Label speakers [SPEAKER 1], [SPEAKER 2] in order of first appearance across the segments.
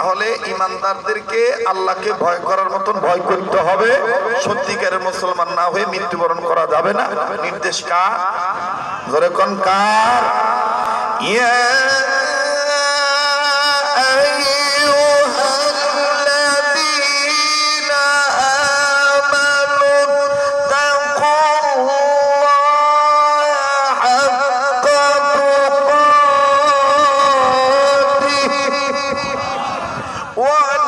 [SPEAKER 1] তাহলে ইমানদারদেরকে আল্লাহকে ভয় করার মতন ভয় করতে হবে। সত্যিকারের মুসলমান না হয়ে মৃত্যুবরণ করা যাবে না। নির্দেশ কার? ধরে কার? ইয়া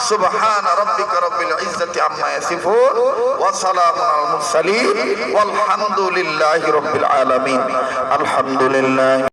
[SPEAKER 1] সুবহান রাব্বিকা রাব্বিল ইজ্জাতি আম্মা ইয়াসিফুন ওয়া সালামুন আল মুরসালিন ওয়াল হামদুলিল্লাহি রাব্বিল আলামিন আলহামদুলিল্লাহ